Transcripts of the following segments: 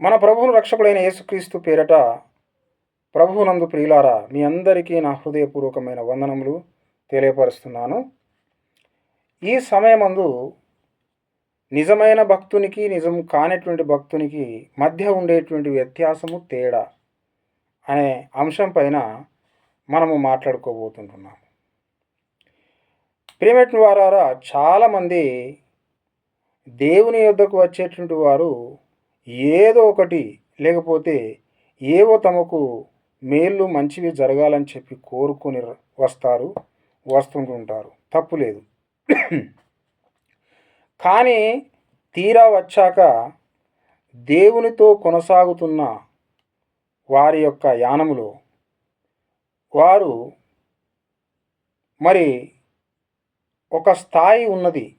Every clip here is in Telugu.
మన ప్రభువును రక్షకుడైన యేసుక్రీస్తు పేరట ప్రభువునందు ప్రియులారా మీ అందరికీ నా హృదయపూర్వకమైన వందనములు తెలియపరుస్తున్నాను. ఈ సమయమందు నిజమైన భక్తునికి నిజం కానటువంటి భక్తునికి మధ్య ఉండేటువంటి వ్యత్యాసము తేడా అనే అంశం పైన మనము మాట్లాడుకోబోతుంటున్నాము. ప్రియమెట్ వారారా చాలామంది దేవుని యొద్దకు వచ్చేటువంటి వారు ఏదో ఒకటి లేకపోతే ఏవో తమకు మేళ్ళు మంచివి జరగాలని చెప్పి కోరుకొని వస్తారు వస్తుంటుంటారు. తప్పు లేదు. కానీ తీరా వచ్చాక దేవునితో కొనసాగుతున్న వారి యొక్క యానములో వారు మరి ఒక స్థాయి ఉన్నది.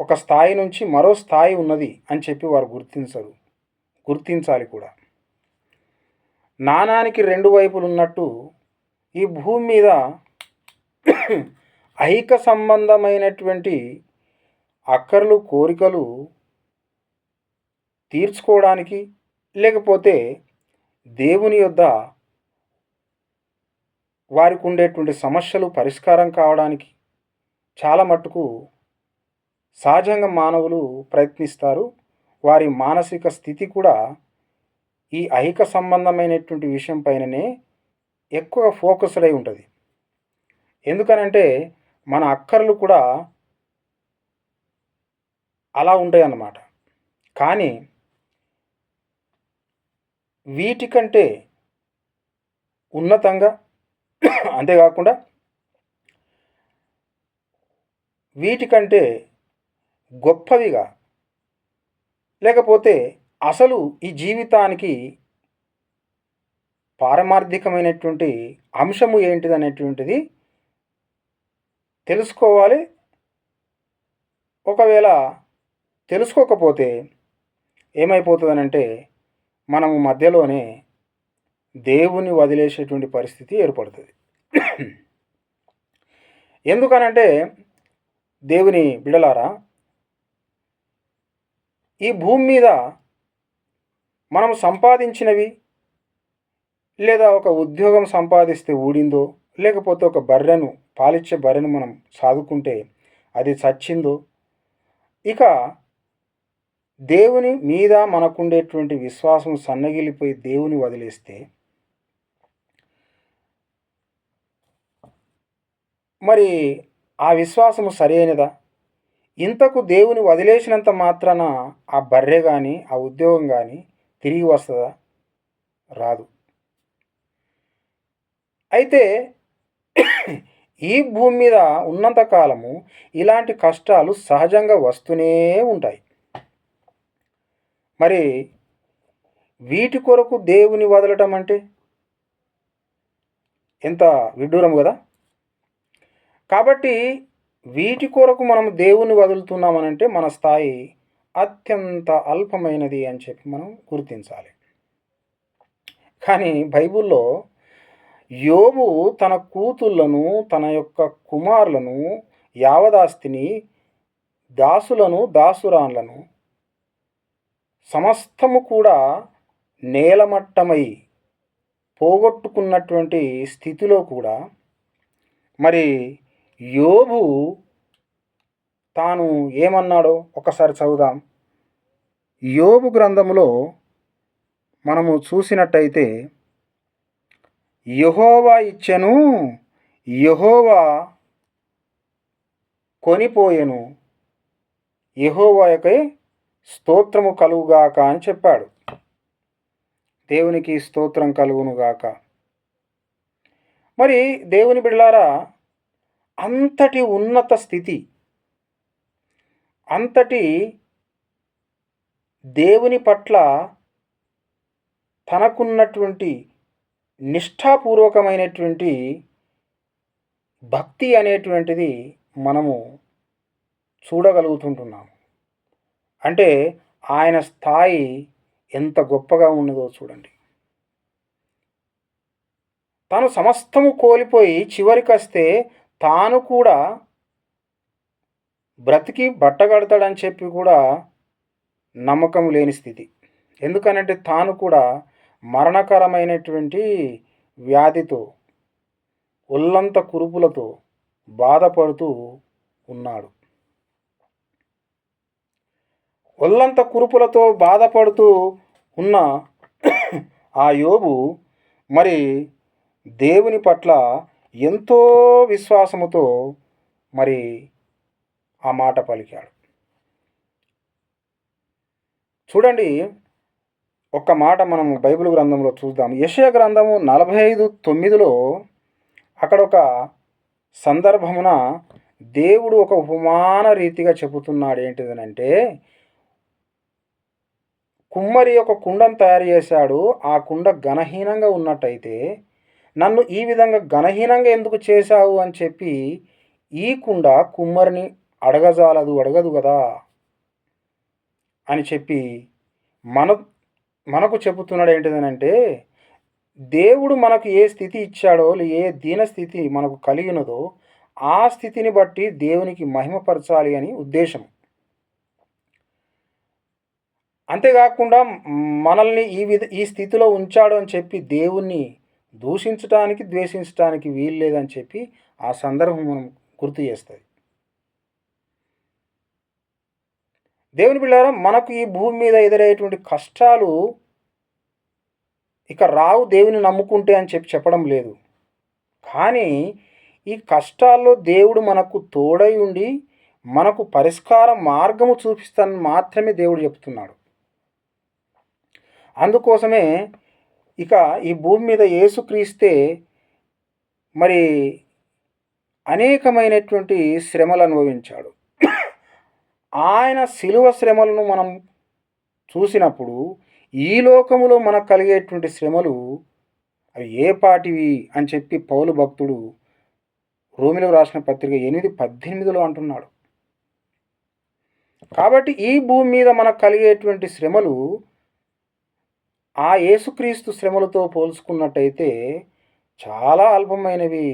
ఒక స్థాయి నుంచి మరో స్థాయి ఉన్నది అని చెప్పి వారు గుర్తించరు. గుర్తించాలి కూడా. నాణానికి రెండు వైపులు ఉన్నట్టు ఈ భూమి మీద ఐక సంబంధమైనటువంటి అక్కర్లు కోరికలు తీర్చుకోవడానికి లేకపోతే దేవుని యొద్ద వారికి ఉండేటువంటి సమస్యలు పరిష్కారం కావడానికి చాలా మట్టుకు సహజంగా మానవులు ప్రయత్నిస్తారు. వారి మానసిక స్థితి కూడా ఈ ఐహిక సంబంధమైనటువంటి విషయం పైననే ఎక్కువ ఫోకస్డ్ అయి ఉంటుంది. ఎందుకనంటే మన అక్కర్లు కూడా అలా ఉంటాయి అన్నమాట కానీ వీటికంటే ఉన్నతంగా అంతేకాకుండా వీటికంటే గొప్పవిగా. లేకపోతే అసలు ఈ జీవితానికి పారమార్థికమైనటువంటి అంశము ఏంటిది అనేటువంటిది తెలుసుకోవాలి. ఒకవేళ తెలుసుకోకపోతే ఏమైపోతుందనంటే మనము మధ్యలోనే దేవుని వదిలేసేటువంటి పరిస్థితి ఏర్పడుతుంది. ఎందుకనంటే దేవుని బిడలారా ఈ భూమి మీద మనం సంపాదించినవి లేదా ఒక ఉద్యోగం సంపాదిస్తే ఊడిందో లేకపోతే ఒక బర్రెను పాలిచ్చే బర్రెను మనం సాదుకుంటే అది చచ్చిందో ఇక దేవుని మీద మనకుండేటువంటి విశ్వాసం సన్నగిలిపోయి దేవుని వదిలేస్తే మరి ఆ విశ్వాసము సరైనదా ఇంతకు దేవుని వదిలేసినంత మాత్రాన ఆ బర్రె కానీ ఆ ఉద్యోగం కానీ తిరిగి వస్తుందా? రాదు. అయితే ఈ భూమి మీద ఉన్నంత కాలము ఇలాంటి కష్టాలు సహజంగా వస్తూనే ఉంటాయి. మరి వీటి కొరకు దేవుని వదలటం అంటే ఎంత విడ్డూరం కదా? కాబట్టి వీటి కొరకు మనం దేవుని వదులుతున్నామనంటే మన స్థాయి అత్యంత అల్పమైనది అని చెప్పి మనం గుర్తించాలి. కానీ బైబిల్లో యోబు తన కూతుళ్ళను తన యొక్క కుమారులను యావదాస్తిని దాసులను దాసురాన్లను సమస్తము కూడా నేలమట్టమై పోగొట్టుకున్నటువంటి స్థితిలో కూడా మరి యోబు తాను ఏమన్నాడో ఒకసారి చదువుదాం. యోబు గ్రంథములో మనము చూసినట్టయితే యహోవా ఇచ్చెను యహోవా కొనిపోయెను యహోవాయకై స్తోత్రము కలుగుగాక అని చెప్పాడు. దేవునికి స్తోత్రం కలుగునుగాక. మరి దేవుని బిడ్డలారా అంతటి ఉన్నత స్థితి అంతటి దేవుని పట్ల తనకున్నటువంటి నిష్ఠాపూర్వకమైనటువంటి భక్తి అనేటువంటిది మనము చూడగలుగుతుంటున్నాము అంటే ఆయన స్థాయి ఎంత గొప్పగా ఉన్నదో చూడండి. తను సమస్తము కోల్పోయి చివరికొస్తే తాను కూడా బ్రతికి బట్టగడతాడని చెప్పి కూడా నమ్మకం లేని స్థితి. ఎందుకనంటే తాను కూడా మరణకరమైనటువంటి వ్యాధితో ఒళ్ళంత కురుపులతో బాధపడుతూ ఉన్నాడు. ఒళ్ళంత కురుపులతో బాధపడుతూ ఉన్న ఆ యోబు మరి దేవుని పట్ల ఎంతో విశ్వాసముతో మరి ఆ మాట పలికాడు. చూడండి ఒక్క మాట మనం బైబిల్ గ్రంథంలో చూద్దాం. యశయ గ్రంథము నలభై ఐదు తొమ్మిదిలో అక్కడ ఒక సందర్భమున దేవుడు ఒక ఉపమాన రీతిగా చెబుతున్నాడు ఏంటిదనంటే కుమ్మరి ఒక కుండను తయారు చేశాడు ఆ కుండ ఘనహీనంగా ఉన్నట్టయితే నన్ను ఈ విధంగా ఘనహీనంగా ఎందుకు చేశావు అని చెప్పి ఈ కుండ కుమ్మరిని అడగజాలదు అడగదు కదా? అని చెప్పి మన మనకు చెబుతున్నాడు ఏంటిదనంటే దేవుడు మనకు ఏ స్థితి ఇచ్చాడో ఏ దీన స్థితి మనకు కలిగినదో ఆ స్థితిని బట్టి దేవునికి మహిమపరచాలి అని ఉద్దేశం. అంతేకాకుండా మనల్ని ఈ విధ ఈ స్థితిలో ఉంచాడు అని చెప్పి దేవుణ్ణి దూషించటానికి ద్వేషించటానికి వీలు లేదని చెప్పి ఆ సందర్భం మనం గుర్తు చేస్తుంది. దేవుని బిళ్ళారా మనకు ఈ భూమి మీద ఎదురయ్యేటువంటి కష్టాలు ఇక రావు దేవుని నమ్ముకుంటే అని చెప్పి చెప్పడం లేదు. కానీ ఈ కష్టాల్లో దేవుడు మనకు తోడై ఉండి మనకు పరిష్కార మార్గము చూపిస్తానని మాత్రమే దేవుడు చెప్తున్నాడు. అందుకోసమే ఇక ఈ భూమి మీద యేసుక్రీస్తే మరి అనేకమైనటువంటి శ్రమలు అనుభవించాడు. ఆయన శిలువ శ్రమలను మనం చూసినప్పుడు ఈ లోకములో మనకు కలిగేటువంటి శ్రమలు అవి ఏ పాటివి అని చెప్పి పౌలు భక్తుడు రోమిలో రాసిన పత్రిక ఎనిమిది పద్దెనిమిదిలో అంటున్నాడు. కాబట్టి ఈ భూమి మీద మనకు కలిగేటువంటి శ్రమలు ఆ యేసుక్రీస్తు శ్రమలతో పోల్చుకున్నట్టయితే చాలా అల్పమైనవి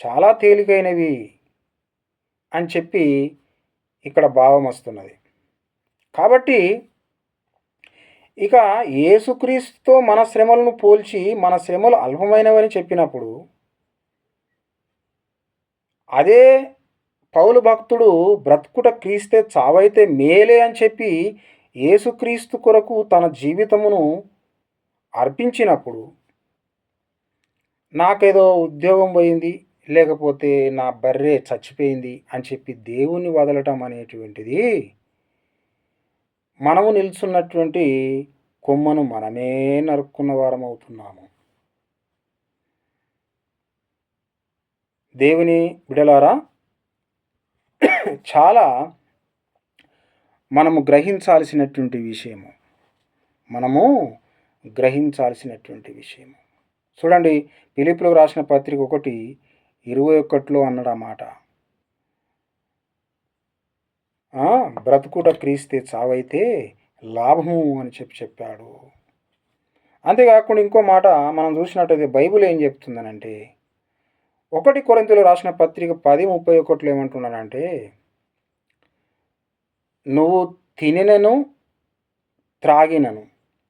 చాలా తేలికైనవి అని చెప్పి ఇక్కడ భావం వస్తున్నది. కాబట్టి ఇక యేసుక్రీస్తుతో మన శ్రమలను పోల్చి మన శ్రమలు అల్పమైనవని చెప్పినప్పుడు అదే పౌలు భక్తుడు బ్రతుకుట క్రీస్తే చావైతే మేలే అని చెప్పి యేసుక్రీస్తు కొరకు తన జీవితమును అర్పించినప్పుడు నాకేదో ఉద్యోగం పోయింది లేకపోతే నా బర్రె చచ్చిపోయింది అని చెప్పి దేవుణ్ణి వదలటం అనేటువంటిది మనము నిల్చున్నటువంటి కొమ్మను మనమే నరుక్కున్న వారం అవుతున్నాము. దేవుని బిడలారా చాలా మనము గ్రహించాల్సినటువంటి విషయము. మనము గ్రహించాల్సినటువంటి విషయము. చూడండి పిలుపులో రాసిన పత్రిక ఒకటి ఇరవై ఒకటిలో అన్నాడు మాట. బ్రతుకుట క్రీస్తే చావైతే లాభము అని చెప్పి చెప్పాడు. అంతేకాకుండా ఇంకో మాట మనం చూసినట్టయితే బైబిల్ ఏం చెప్తుందనంటే ఒకటి కొరంతలో రాసిన పత్రిక పది ముప్పై ఒకటిలో ఏమంటున్నానంటే నువ్వు తినినను త్రాగినను.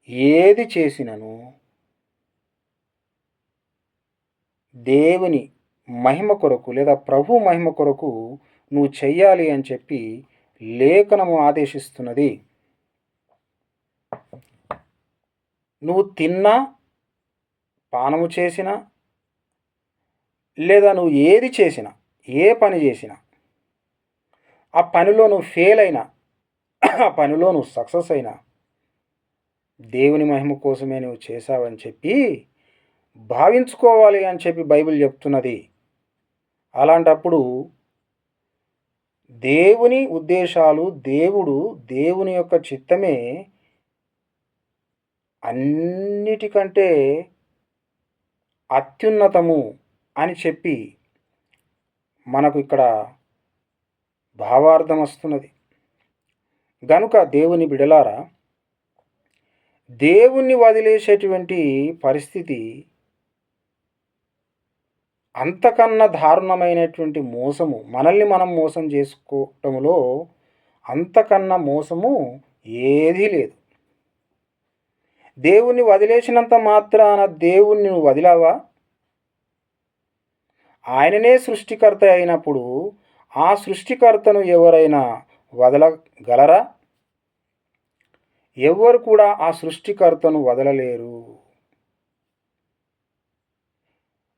ఏది చేసినను? దేవుని మహిమ కొరకు లేదా ప్రభు మహిమ కొరకు నువ్వు చెయ్యాలి అని చెప్పి లేఖనము ఆదేశిస్తున్నది. నువ్వు తిన్నా పానము చేసినా లేదా నువ్వు ఏది చేసినా ఏ పని చేసినా ఆ పనిలో నువ్వు ఫెయిల్ అయినా పనిలో నువ్వు సక్సెస్ అయినా దేవుని మహిమ కోసమే నువ్వు చేశావని చెప్పి భావించుకోవాలి అని చెప్పి బైబిల్ చెప్తున్నది. అలాంటప్పుడు దేవుని ఉద్దేశాలు దేవుడు దేవుని యొక్క చిత్తమే అన్నిటికంటే అత్యున్నతము అని చెప్పి మనకు ఇక్కడ భావార్థం వస్తున్నది. గనుక దేవుని బిడలారా దేవుణ్ణి వదిలేసేటువంటి పరిస్థితి అంతకన్నా దారుణమైనటువంటి మోసము మనల్ని మనం మోసం చేసుకోవటంలో అంతకన్నా మోసము ఏదీ లేదు. దేవుణ్ణి వదిలేసినంత మాత్రాన దేవుణ్ణి నువ్వు వదిలావా? ఆయననే సృష్టికర్త అయినప్పుడు ఆ సృష్టికర్తను ఎవరైనా వదలగలరా? ఎవరు కూడా ఆ సృష్టికర్తను వదలలేరు.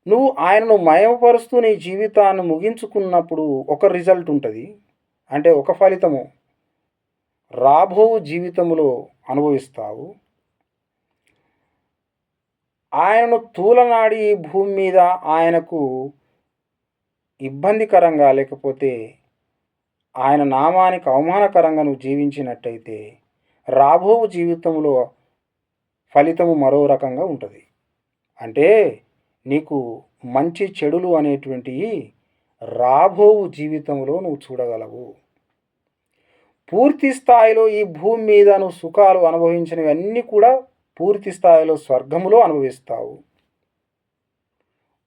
నువ్వు ఆయనను మయమపరుస్తూ నీ జీవితాన్ని ముగించుకున్నప్పుడు ఒక రిజల్ట్ ఉంటుంది. అంటే ఒక ఫలితము. రాబో జీవితములో అనుభవిస్తావు. ఆయనను తూలనాడి భూమి మీద ఆయనకు ఇబ్బందికరంగా లేకపోతే ఆయన నామానికి అవమానకరంగా నువ్వు జీవించినట్టయితే రాబో జీవితంలో ఫలితము మరో రకంగా ఉంటుంది. అంటే నీకు మంచి చెడులు అనేటువంటివి రాబోవు జీవితంలో నువ్వు చూడగలవు. పూర్తి స్థాయిలో ఈ భూమి మీద నువ్వు సుఖాలు అనుభవించినవన్నీ కూడా పూర్తి స్థాయిలో స్వర్గములో అనుభవిస్తావు.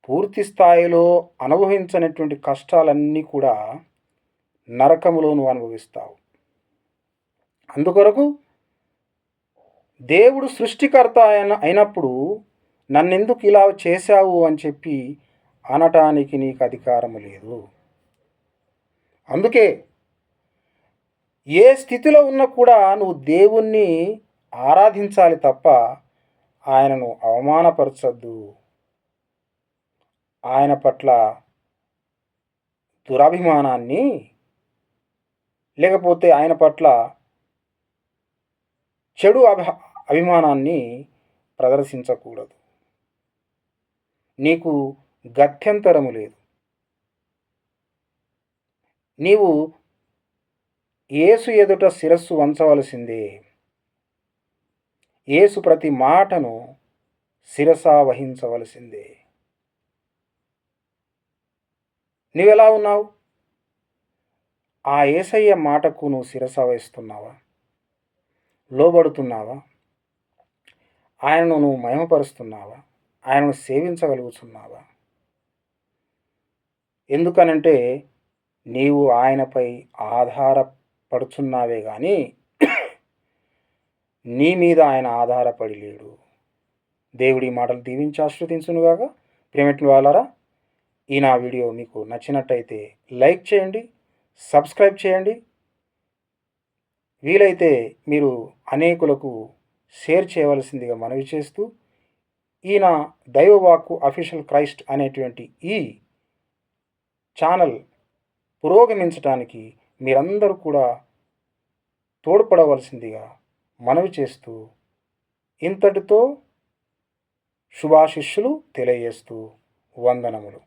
పూర్తి స్థాయిలో అనుభవించనటువంటి కష్టాలన్నీ కూడా నరకములో నువ్వు అనుభవిస్తావు. అందుకొరకు దేవుడు సృష్టికర్త అయిన అయినప్పుడు నన్నెందుకు ఇలా చేశావు అని చెప్పి అనటానికి నీకు అధికారము లేదు. అందుకే ఏ స్థితిలో ఉన్నా కూడా నువ్వు దేవుణ్ణి ఆరాధించాలి తప్ప ఆయనను అవమానపరచద్దు. ఆయన పట్ల దురభిమానాన్ని లేకపోతే ఆయన పట్ల చెడు అభి అభిమానాన్ని ప్రదర్శించకూడదు. నీకు గత్యంతరము లేదు. నీవు ఏసు ఎదుట శిరస్సు వంచవలసిందే. ఏసు ప్రతి మాటను శిరసా వహించవలసిందే. నీవెలా ఉన్నావు? ఆ ఏసయ్య మాటకు నువ్వు శిరస వహిస్తున్నావా లోబడుతున్నావా? ఆయనను నువ్వు మయమపరుస్తున్నావా ఆయనను సేవించగలుగుతున్నావా? ఎందుకనంటే నీవు ఆయనపై ఆధారపడుచున్నావే కానీ నీ మీద ఆయన ఆధారపడి లేడు. దేవుడి మాటలు దీవించి ఆశ్రవదించునుగాక. ప్రేమటి వాళ్ళారా ఈ నా వీడియో మీకు నచ్చినట్టయితే లైక్ చేయండి సబ్స్క్రైబ్ చేయండి. వీలైతే మీరు అనేకులకు షేర్ చేయవలసిందిగా మనవి చేస్తూ ఈయన దైవవాక్కు అఫీషియల్ క్రైస్ట్ అనేటువంటి ఈ ఛానల్ పురోగమించడానికి మీరందరూ కూడా తోడ్పడవలసిందిగా మనవి చేస్తూ ఇంతటితో శుభాశిష్యులు తెలియజేస్తూ వందనములు.